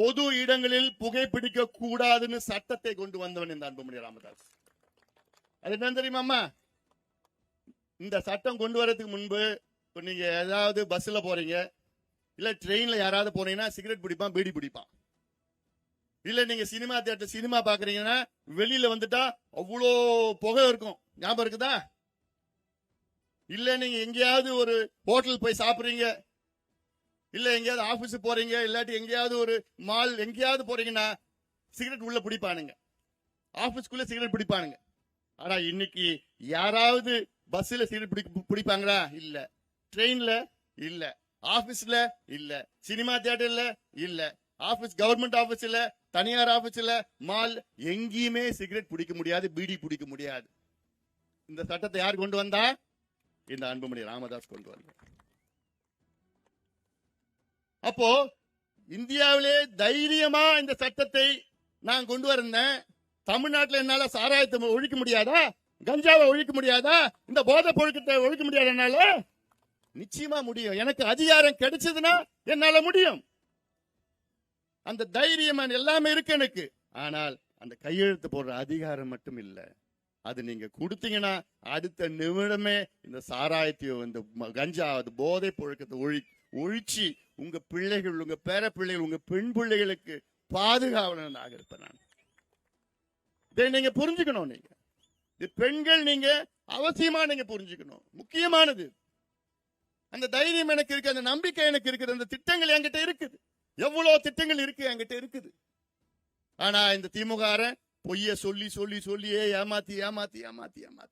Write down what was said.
பொது இடங்களில் புகைப்பிடிக்க கூடாதுன்னு சட்டத்தை கொண்டு வந்தவன் இந்த அன்புமணி ராமதாஸ். அது என்ன தெரியுமாம்மா இந்த சட்டம் கொண்டு வரதுக்கு முன்பு இப்போ நீங்க ஏதாவது பஸ்ல போறீங்க இல்ல ட்ரெயின்ல யாராவது போனீங்கன்னா சிகரெட் பிடிப்பான் பீடி பிடிப்பான். இல்ல நீங்க சினிமா தியேட்டர் சினிமா பாக்குறீங்கன்னா வெளியில வந்துட்டா அவ்வளோ புகை இருக்கும். ஞாபகம் இருக்குதா? இல்ல நீங்க எங்கேயாவது ஒரு ஹோட்டல் போய் சாப்பிடுறீங்க இல்ல எங்கேயாவது ஆபீஸ் போறீங்க இல்லாட்டி எங்கேயாவது ஒரு மால் எங்கேயாவது போறீங்கன்னா சிகரெட் உள்ள பிடிப்பானுங்க ஆபீஸ்க்குள்ள சிகரெட் பிடிப்பானுங்க. ஆனா இன்னைக்கு யாராவது பஸ்ல சிகரெட் பிடி பிடிப்பாங்களா? இல்ல. ட்ரெயின்ல இல்ல. ஆபீஸ்ல இல்ல. சினிமா தியேட்டர்ல இல்ல. ஆபீஸ் கவர்மெண்ட் ஆபீஸ்ல தனியார் ஆபீஸ்ல மால் எங்கேயுமே சிகரெட் பிடிக்க முடியாது பீடி பிடிக்க முடியாது. இந்த சட்டத்தை யார் கொண்டு வந்தா? இந்த அன்புமணி ராமதாஸ் கொண்டு வந்தார் அப்போ இந்தியாவிலே தைரியமா இந்த சட்டத்தை நான் கொண்டு வந்தேன் தமிழ்நாட்டில் என்னால சாராயத்தை ஒழிக்க முடியாதா? கஞ்சாவை ஒழிக்க முடியாதா? இந்த போதை பொழுக்கத்தை ஒழிக்க முடியாதா என்னால? நிச்சயமா முடியும். எனக்கு அதிகாரம் கிடைச்சதுன்னா என்னால முடியும். அந்த தைரியம் எல்லாமே இருக்கு எனக்கு. ஆனால் அந்த கையெழுத்து போடுற அதிகாரம் மட்டும் இல்ல. அது நீங்க கொடுத்தீங்கன்னா அடுத்த நிமிடமே இந்த சாராயத்தையோ இந்த கஞ்சா அது போதை பொழுக்கத்தை ஒழி ஒழிச்சு உங்க பிள்ளைகள் உங்க பேர பிள்ளைகள் உங்க பெண் பிள்ளைகளுக்கு பாதுகாவலனாக இருப்பேன் நான். இதை நீங்க புரிஞ்சுக்கணும் நீங்க. இது பெண்கள் நீங்க அவசியமா நீங்க புரிஞ்சுக்கணும். முக்கியமானது. அந்த தைரியம் எனக்கு இருக்கு அந்த நம்பிக்கை எனக்கு இருக்குது அந்த திட்டங்கள் என்கிட்ட இருக்குது. எவ்வளவு திட்டங்கள் இருக்கு என்கிட்ட இருக்குது. ஆனா இந்த திமுக பொய்ய சொல்லி சொல்லி சொல்லியே ஏமாத்தி ஏமாத்தி ஏமாத்தி ஏமாத்தி.